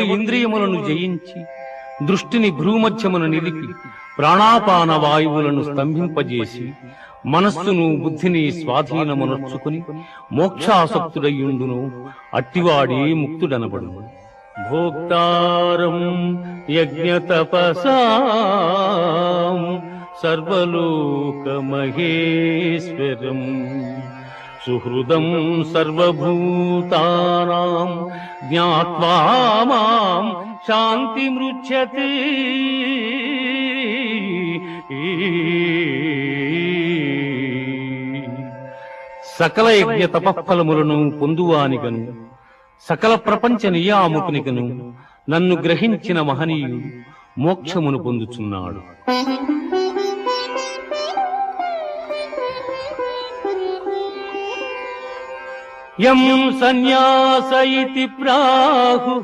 ఇంద్రియములను జయించి దృష్టిని భ్రూమధ్యమును నిలిపి ప్రాణాపాన వాయువులను స్తంభింపజేసి మనస్సును బుద్ధిని స్వాధీనమునర్చుకుని మోక్షాసక్తుడయ్యుండును అట్టివాడే ముక్తుడనబడు భోక్తారం యజ్ఞతపసాం సర్వలోకమహేశ్వరం. సుహృదం సర్వభూతానాం జ్ఞాత్వా మాం శాంతిమృచ్యతే సకల యజ్ఞ తపఫలములను పొందువానికను సకల ప్రపంచ నియామకునిగను నన్ను గ్రహించిన మహనీయుడు మోక్షమును పొందుచున్నాడు యం సన్యాస ఇతి ప్రాహు